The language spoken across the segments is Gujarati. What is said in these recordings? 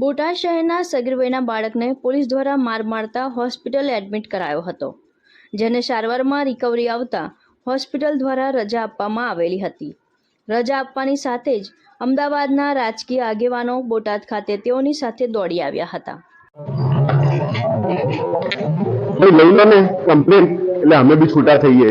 બોટાદ શહેરના સગીરભાઈના બાળકને પોલીસ દ્વારા માર મારતા હોસ્પિટલ એડમિટ કરાયો હતો, જેને સારવારમાં રિકવરી આવતા હોસ્પિટલ દ્વારા રજા આપવામાં આવેલી હતી. રજા આપવાની સાથે જ અમદાવાદના રાજકીય આગેવાનો બોટાદ ખાતે તેઓની સાથે દોડી આવ્યા હતા. એટલે અમે બી છૂટા થઈએ.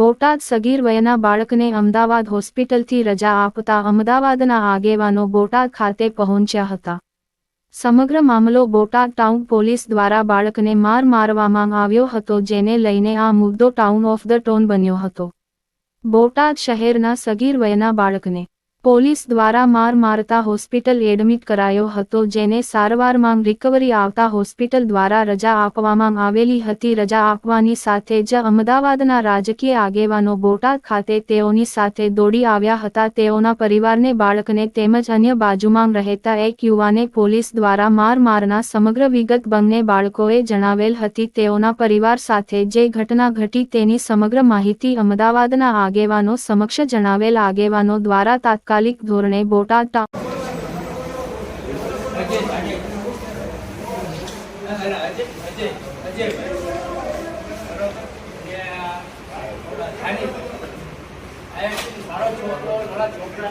બોટાદ સગીર વયના બાળકને અમદાવાદ હોસ્પિટલથી રજા આપતા અમદાવાદના આગેવાનો બોટાદ ખાતે પહોંચ્યા હતા. સમગ્ર મામલો બોટાદ ટાઉન પોલીસ દ્વારા બાળકને માર મારવામાં આવ્યો હતો, જેને લઈને આ મુદ્દો ટાઉન ઓફ ધ ટોન બન્યો હતો. બોટાદ શહેરના સગીર વયના બાળકને પોલીસ દ્વારા માર મારતા હોસ્પિટલ એડમિટ કરાયો હતો, જેને સારવારમાં રિકવરી આવતા હોસ્પિટલ દ્વારા રજા આપવામાં આવેલી હતી. રજા આપવાની સાથે જ અમદાવાદના રાજકીય આગેવાનો બોટાદ ખાતે તેઓની સાથે દોડી આવ્યા હતા. તેઓના પરિવારને, બાળકને તેમજ અન્ય બાજુમાં રહેતા એક યુવાને પોલીસ દ્વારા માર મારના સમગ્ર વિગત બંને બાળકોએ જણાવેલ હતી. તેઓના પરિવાર સાથે જે ઘટના ઘટી તેની સમગ્ર માહિતી અમદાવાદના આગેવાનો સમક્ષ જણાવેલ આગેવાનો દ્વારા તાત્કાલિક તાત્કાલિક ધોરણે બોટાદ છોકરો